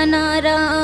জানারা